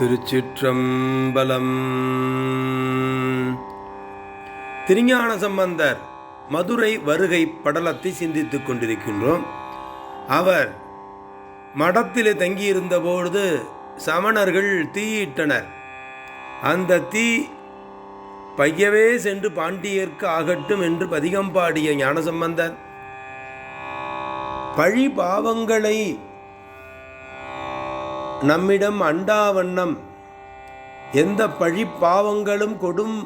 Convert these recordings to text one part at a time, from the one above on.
திருச்சிற்றம்பலம். திருஞான சம்பந்தர் மதுரை வருகை படலத்தை சிந்தித்துக் கொண்டிருக்கின்றோம். அவர் மடத்திலே தங்கியிருந்த பொழுது சமணர்கள் தீயிட்டனர். அந்த தீ பையவே சென்று பாண்டியர்க்கு ஆகட்டும் என்று பதிகம் பாடிய ஞானசம்பந்தர் பழி பாவங்களை நம்மிடம் அண்டாவண்ணம். எந்த பழி பாவங்களும் கொடும்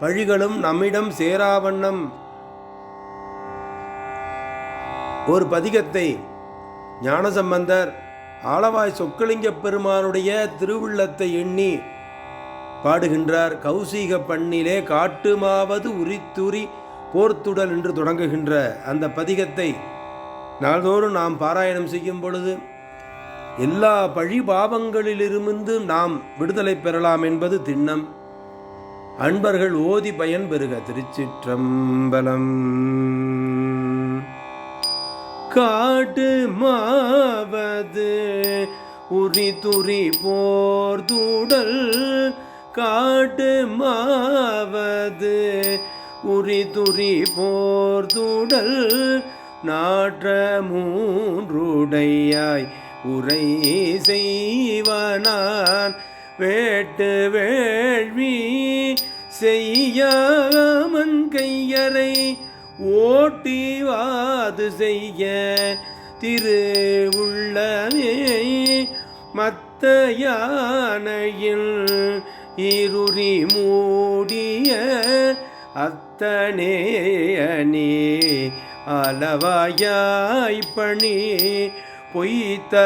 பழிகளும் நம்மிடம் சேராவண்ணம். ஒரு பதிகத்தை ஞானசம்பந்தர் ஆளவாய் சொக்கலிங்க பெருமானுடைய திருவுள்ளத்தை எண்ணி பாடுகின்றார். கௌசிக பண்ணிலே காட்டுமாவது உரித்துரி போர்த்துடல் என்று தொடங்குகின்ற அந்த பதிகத்தை நாள்தோறும் நாம் பாராயணம் செய்யும் பொழுது எல்லா பழி பாவங்களிலிருந்து நாம் விடுதலை பெறலாம் என்பது திண்ணம். அன்பர்கள் ஓதி பயன் பெறுக திருச்சிற்றம்பலம். காட்டு மாவது உரி துரி போர் தூடல். காட்டு மாவது உரி துரி போர் தூடல். நாற்ற மூன்றுடையாய் உரை செய்வனான். வேட்டு வேள்வி செய்யாமன் கையறை ஓட்டி வாது செய்ய திரு உள்ளமே மத்த யானையில் இருறி மூடிய அத்தனே அணி. அளவாயாய்ப்பணி பணி பொய்த்த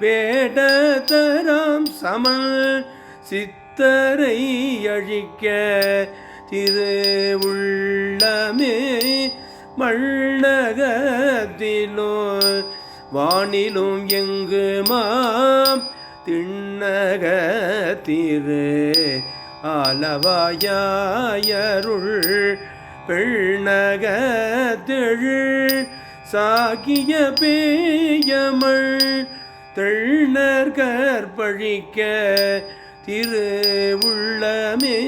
வேடதராம் சமல் சித்தரை அழிக்க திரு உள்ளமே மண்ணகத்திலோ வானிலும் எங்கு மாம் திண்ணக திரு ஆலவாயருள் பெண்ணக தெழு சாகிய பேயமள் தெள்ளர் கற்பழிக்க திரு உள்ளமே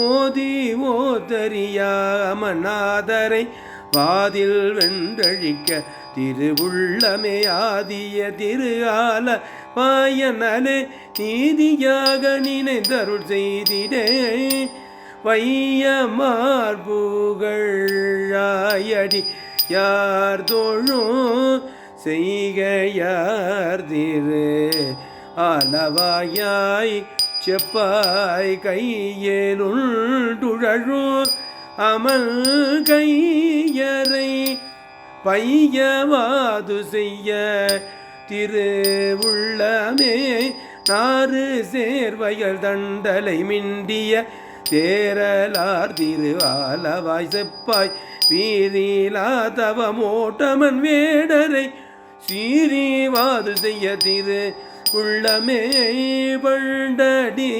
ஓதி ஓதறியாமநாதரை வாதில் வென்றழிக்க திருவுள்ளமே ஆதிய திரு ஆல வாயனலே நீதியாக நினைந்தருள் செய்திடே. வையமார்புகழாயடி யார் தோழும்? செய்கையார் திரு? அளவாயாய் செப்பாய் கையேலுண்டுழழும் அமல் கையரை பையவாது செய்ய திரு உள்ளமே. நாறு சேர்வையல் தண்டலை மிண்டிய தேரலார் திருவாலவாய் செப்பாய் வீதிலா தவமோட்டமன் வேடரை ஸ்ரீரீவாது செய்ய திரு உள்ளமே பண்டடி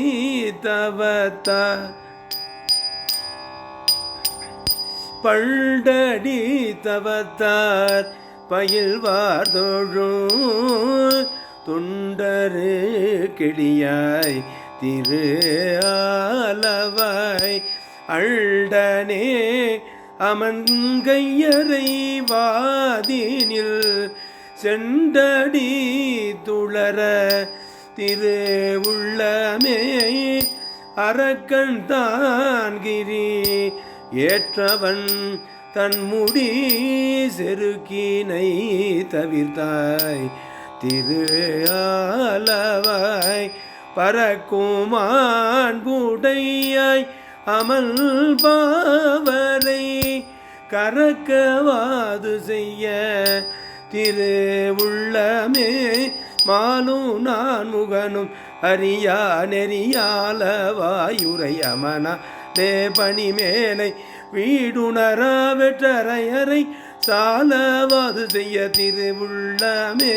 தவத்தா. பண்டடி தவத்தார் பயில்வார் தோழும் தொண்டரு கிளியாய் திரு ஆலவாய் அழ்டனே அமன்கையரை வாதினில் செண்டடி துளர திரு உள்ளமே அரக்கன் தான்கிரி ஏற்றவன் தன்முடி செருக்கினை தவிர்த்தாய். திரு ஆலவாய் பறக்குமான் பூடையாய் அமல் பாவ கறக்கவாது செய்ய திரு உள்ளமே. மாலும் நான் முகனும் அறியா நெறியால வாயுரை அமனா தேபணி மேலை வீடுணர வெற்றரையறை சாலவாது செய்ய திருவுள்ளமே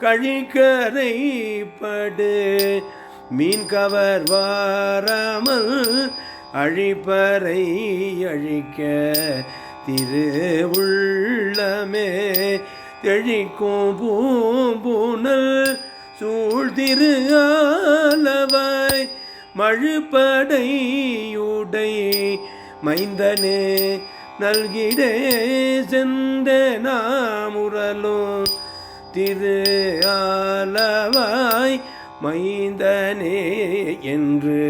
கழிக்கரை படு மீன் கவர் வாராமல் அழிப்பறை அழிக்க திரு உள்ளமே தெழிக்கும் பூம்புணல் சூழ்திரு ஆலவாய் மழுப்படையுடை மைந்தனே நல்கிடே சென்ற நாமுரலும் திரு ஆலவாய் மைந்தனே என்று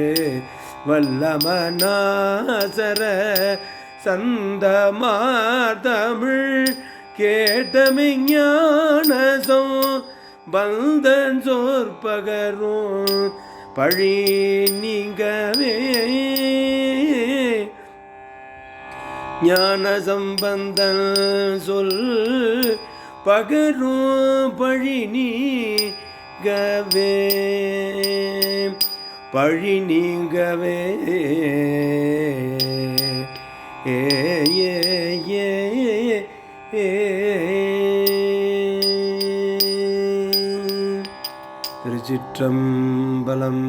வல்லமனாசர சந்தமார் தமிழ் கேட்டமிஞானசோ பந்தன் சோற்பகரும் பழி நீங்கவே. ஞான சம்பந்தன் சொல் பகரும் பழி நீங்கவே. பழி நீங்கவே. ஏ ஏ ஏ திருச்சிற்றம்பலம்.